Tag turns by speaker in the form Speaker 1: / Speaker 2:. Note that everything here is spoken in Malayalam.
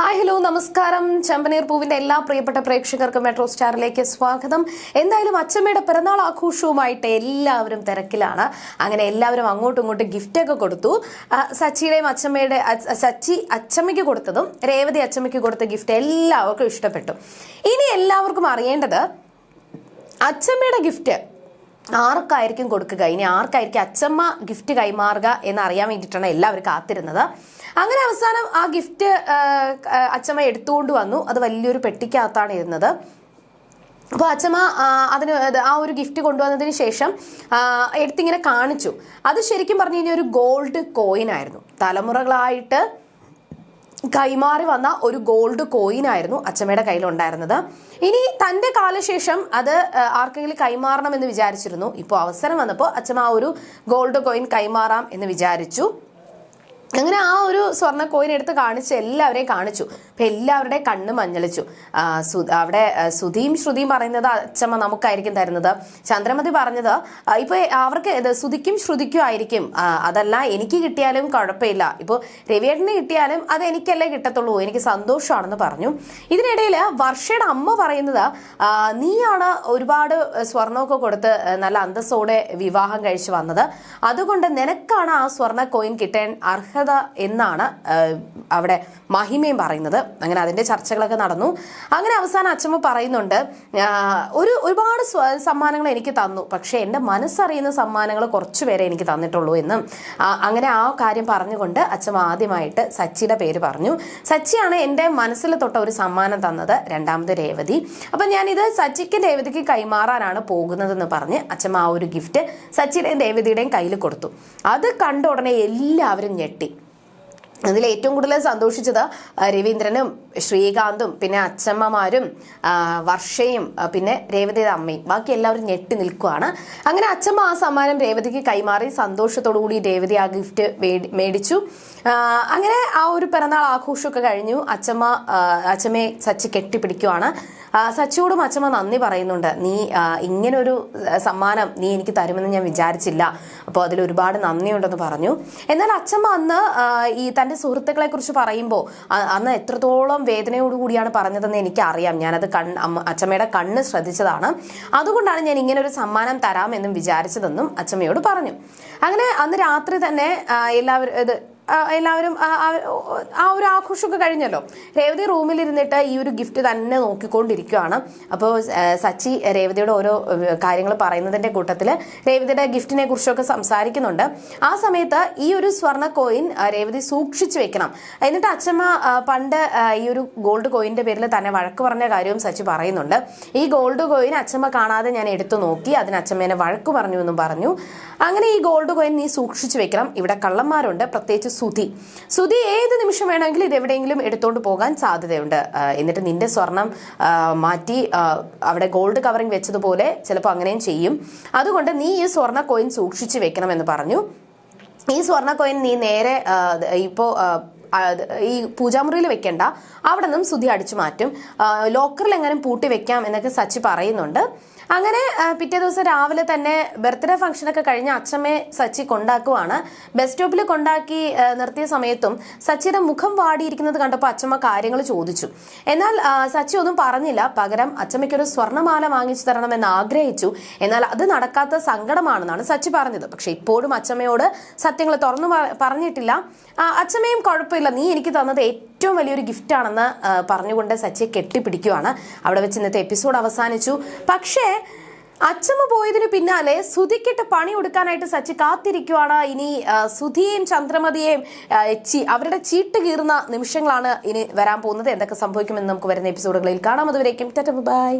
Speaker 1: ഹായ് ഹലോ നമസ്കാരം. ചെമ്പനീർ പൂവിന്റെ എല്ലാ പ്രിയപ്പെട്ട പ്രേക്ഷകർക്കും മെട്രോ സ്റ്റാറിലേക്ക് സ്വാഗതം. എന്തായാലും അച്ചമ്മയുടെ പിറന്നാൾ ആഘോഷവുമായിട്ട് എല്ലാവരും തിരക്കിലാണ്. അങ്ങനെ എല്ലാവരും അങ്ങോട്ടും ഇങ്ങോട്ടും ഗിഫ്റ്റ് ഒക്കെ കൊടുത്തു. സച്ചിയുടെയും അച്ചമ്മയുടെ സച്ചി അച്ചമ്മയ്ക്ക് കൊടുത്തതും രേവതി അച്ചമ്മയ്ക്ക് കൊടുത്ത ഗിഫ്റ്റ് എല്ലാവർക്കും ഇഷ്ടപ്പെട്ടു. ഇനി എല്ലാവർക്കും അറിയേണ്ടത് അച്ചമ്മയുടെ ഗിഫ്റ്റ് ആർക്കായിരിക്കും കൊടുക്കുക? ഇനി ആർക്കായിരിക്കും അച്ചമ്മ ഗിഫ്റ്റ് കൈമാറുക എന്ന് അറിയാൻ വേണ്ടിയിട്ടാണ് എല്ലാവരും കാത്തിരുന്നത്. അങ്ങനെ അവസാനം ആ ഗിഫ്റ്റ് അച്ചമ്മ എടുത്തുകൊണ്ട് വന്നു. അത് വലിയൊരു പെട്ടിക്കകത്താണ് ഇരുന്നത്. അപ്പോൾ അച്ഛമ്മ അതിന് ആ ഒരു ഗിഫ്റ്റ് കൊണ്ടുവന്നതിന് ശേഷം എടുത്തിങ്ങനെ കാണിച്ചു. അത് ശരിക്കും പറഞ്ഞു കഴിഞ്ഞാൽ ഒരു ഗോൾഡ് കോയിൻ ആയിരുന്നു. തലമുറകളായിട്ട് കൈമാറി വന്ന ഒരു ഗോൾഡ് കോയിൻ ആയിരുന്നു അച്ചമ്മയുടെ കയ്യിലുണ്ടായിരുന്നത്. ഇനി തന്റെ കാലശേഷം അത് ആർക്കെങ്കിലും കൈമാറണം എന്ന് വിചാരിച്ചിരുന്നു. ഇപ്പോൾ അവസരം വന്നപ്പോൾ അച്ചമ്മ ആ ഒരു ഗോൾഡ് കോയിൻ കൈമാറാം എന്ന് വിചാരിച്ചു. അങ്ങനെ ആ ഒരു സ്വർണ കോയിൻ എടുത്ത് കാണിച്ച് എല്ലാവരെയും കാണിച്ചു. അപ്പൊ എല്ലാവരുടെയും കണ്ണ് മഞ്ഞളിച്ചു അവിടെ സുധീം ശ്രുതിയും പറയുന്നത് അച്ഛമ്മ നമുക്കായിരിക്കും തരുന്നത്. ചന്ദ്രമതി പറഞ്ഞത് ഇപ്പൊ അവർക്ക് സുധിക്കും ശ്രുതിക്കും ആയിരിക്കും. അതല്ല എനിക്ക് കിട്ടിയാലും കുഴപ്പമില്ല. ഇപ്പോൾ രവിയേട്ടന് കിട്ടിയാലും അത് എനിക്കല്ലേ കിട്ടത്തുള്ളൂ. എനിക്ക് സന്തോഷമാണെന്ന് പറഞ്ഞു. ഇതിനിടയിൽ വർഷയുടെ അമ്മ പറയുന്നത് നീയാണ് ഒരുപാട് സ്വർണമൊക്കെ കൊടുത്ത് നല്ല അന്തസ്സോടെ വിവാഹം കഴിച്ചു വന്നത്. അതുകൊണ്ട് നിനക്കാണ് ആ സ്വർണ കോയിൻ കിട്ടാൻ അർഹത എന്നാണ്. ആ, അവിടെ മഹിമയും പറയുന്നത്. അങ്ങനെ അതിന്റെ ചർച്ചകളൊക്കെ നടന്നു. അങ്ങനെ അവസാനം അച്ഛമ്മ പറയുന്നുണ്ട് ഒരു ഒരുപാട് സമ്മാനങ്ങൾ എനിക്ക് തന്നു. പക്ഷേ എന്റെ മനസ്സറിയുന്ന സമ്മാനങ്ങൾ കുറച്ച് പേരെ എനിക്ക് തന്നിട്ടുള്ളൂ എന്നും അങ്ങനെ ആ കാര്യം പറഞ്ഞുകൊണ്ട് അച്ഛമ്മ ആദ്യമായിട്ട് സച്ചിയുടെ പേര് പറഞ്ഞു. സച്ചിയാണ് എന്റെ മനസ്സിൽ തൊട്ട ഒരു സമ്മാനം തന്നത് രണ്ടാമത് രേവതി. അപ്പം ഞാനിത് സച്ചിക്ക് രേവതിക്ക് കൈമാറാനാണ് പോകുന്നതെന്ന് പറഞ്ഞ് അച്ഛമ്മ ആ ഒരു ഗിഫ്റ്റ് സച്ചിയുടെയും രേവതിയുടെയും കയ്യിൽ കൊടുത്തു. അത് കണ്ട ഉടനെ എല്ലാവരും ഞെട്ടി. അതിൽ ഏറ്റവും കൂടുതൽ സന്തോഷിച്ചത് രവീന്ദ്രനും ശ്രീകാന്തും പിന്നെ അച്ഛമ്മമാരും വർഷയും പിന്നെ രേവതിയുടെ അമ്മയും. ബാക്കി എല്ലാവരും ഞെട്ടി നിൽക്കുകയാണ് അങ്ങനെ അച്ഛമ്മ ആ സമ്മാനം രേവതിക്ക് കൈമാറി സന്തോഷത്തോടു കൂടി രേവതി ആ ഗിഫ്റ്റ് മേടിച്ചു. അങ്ങനെ ആ ഒരു പിറന്നാൾ ആഘോഷമൊക്കെ കഴിഞ്ഞു. അച്ഛമ്മ അച്ഛമ്മയെ സച്ചി കെട്ടിപ്പിടിക്കുവാണ്. സച്ചിയോടും അച്ഛമ്മ നന്ദി പറയുന്നുണ്ട്. നീ ഇങ്ങനൊരു സമ്മാനം നീ എനിക്ക് തരുമെന്ന് ഞാൻ വിചാരിച്ചില്ല. അപ്പോൾ അതിൽ ഒരുപാട് നന്ദിയുണ്ടെന്ന് പറഞ്ഞു. എന്നാൽ അച്ഛമ്മ അന്ന് ഈ തന്റെ സുഹൃത്തുക്കളെ കുറിച്ച് പറയുമ്പോൾ അന്ന് എത്രത്തോളം വേദനയോടുകൂടിയാണ് പറഞ്ഞതെന്ന് എനിക്കറിയാം. ഞാനത് കൺ അച്ഛമ്മയുടെ കണ്ണ് ശ്രദ്ധിച്ചതാണ്. അതുകൊണ്ടാണ് ഞാൻ ഇങ്ങനെ ഒരു സമ്മാനം തരാമെന്നും വിചാരിച്ചതെന്നും അച്ഛമ്മയോട് പറഞ്ഞു. അങ്ങനെ അന്ന് രാത്രി തന്നെ എല്ലാവരും ഇത് എല്ലാവരും ആ, ഒരു ആഘോഷമൊക്കെ കഴിഞ്ഞല്ലോ. രേവതി റൂമിലിരുന്നിട്ട് ഈ ഒരു ഗിഫ്റ്റ് തന്നെ നോക്കിക്കൊണ്ടിരിക്കുകയാണ് അപ്പോൾ സച്ചി രേവതിയുടെ ഓരോ കാര്യങ്ങൾ പറയുന്നതിന്റെ കൂട്ടത്തിൽ രേവതിയുടെ ഗിഫ്റ്റിനെ കുറിച്ചൊക്കെ സംസാരിക്കുന്നുണ്ട്. ആ സമയത്ത് ഈ ഒരു സ്വർണ കോയിൻ രേവതി സൂക്ഷിച്ചു വെക്കണം. എന്നിട്ട് അച്ഛമ്മ പണ്ട് ഈ ഒരു ഗോൾഡ് കോയിന്റെ പേരിൽ തന്നെ വഴക്ക് പറഞ്ഞ കാര്യവും സച്ചി പറയുന്നുണ്ട്. ഈ ഗോൾഡ് കോയിൻ അച്ഛമ്മ കാണാതെ ഞാൻ എടുത്തു നോക്കി അതിന് അച്ഛമ്മേനെ വഴക്ക് പറഞ്ഞു എന്നും പറഞ്ഞു. അങ്ങനെ ഈ ഗോൾഡ് കോയിൻ നീ സൂക്ഷിച്ചു വെക്കണം. ഇവിടെ കള്ളന്മാരുണ്ട്. പ്രത്യേകിച്ച് സുധി സുതി ഏത് നിമിഷം വേണമെങ്കിലും ഇത് എവിടെയെങ്കിലും എടുത്തുകൊണ്ട് പോകാൻ സാധ്യതയുണ്ട്. എന്നിട്ട് നിന്റെ സ്വർണം മാറ്റി അവിടെ ഗോൾഡ് കവറിംഗ് വെച്ചതുപോലെ ചിലപ്പോൾ അങ്ങനെയും ചെയ്യും. അതുകൊണ്ട് നീ ഈ സ്വർണ കോയിൻ സൂക്ഷിച്ചു വെക്കണം എന്ന് പറഞ്ഞു. ഈ സ്വർണ കോയിൻ നീ നേരെ ഇപ്പോൾ ഈ പൂജാമുറിയിൽ വെക്കേണ്ട. അവിടെ നിന്നും സുധി അടിച്ചു മാറ്റും. ലോക്കറിൽ എങ്ങനെ പൂട്ടി വെക്കാം എന്നൊക്കെ സച്ചി പറയുന്നുണ്ട്. അങ്ങനെ പിറ്റേ ദിവസം രാവിലെ തന്നെ ബർത്ത്ഡേ ഫംഗ്ഷനൊക്കെ കഴിഞ്ഞ് അച്ഛമ്മയെ സച്ചി കൊണ്ടാക്കുവാണ്. ബസ് സ്റ്റോപ്പിൽ കൊണ്ടാക്കി നിർത്തിയ സമയത്തും സച്ചിയുടെ മുഖം വാടിയിരിക്കുന്നത് കണ്ടപ്പോൾ അച്ഛമ്മ കാര്യങ്ങൾ ചോദിച്ചു. എന്നാൽ സച്ചി ഒന്നും പറഞ്ഞില്ല. പകരം അച്ഛമ്മയ്ക്കൊരു സ്വർണമാല വാങ്ങിച്ചു തരണമെന്ന് ആഗ്രഹിച്ചു. എന്നാൽ അത് നടക്കാത്ത സങ്കടമാണെന്നാണ് സച്ചി പറഞ്ഞത്. പക്ഷെ ഇപ്പോഴും അച്ഛമ്മയോട് സത്യങ്ങൾ തുറന്നു പറഞ്ഞിട്ടില്ല. അച്ഛമ്മയും കുഴപ്പമില്ല. നീ എനിക്ക് തന്നത് ഏറ്റവും വലിയൊരു ഗിഫ്റ്റാണെന്ന് പറഞ്ഞുകൊണ്ട് സച്ചിയെ കെട്ടിപ്പിടിക്കുവാണ്. അവിടെ വെച്ച് ഇന്നത്തെ എപ്പിസോഡ് അവസാനിച്ചു. പക്ഷേ അച്ചമ്മ പോയതിന് പിന്നാലെ സുധിക്കിട്ട് പണി കൊടുക്കാനായിട്ട് സച്ചി കാത്തിരിക്കുവാണ്. ഇനി സുധിയെയും ചന്ദ്രമതിയെയും അവരുടെ ചീട്ട് കീറുന്ന നിമിഷങ്ങളാണ് ഇനി വരാൻ പോകുന്നത്. എന്തൊക്കെ സംഭവിക്കുമെന്ന് നമുക്ക് വരുന്ന എപ്പിസോഡുകളിൽ കാണാം. അതുവരേക്കും ബൈ.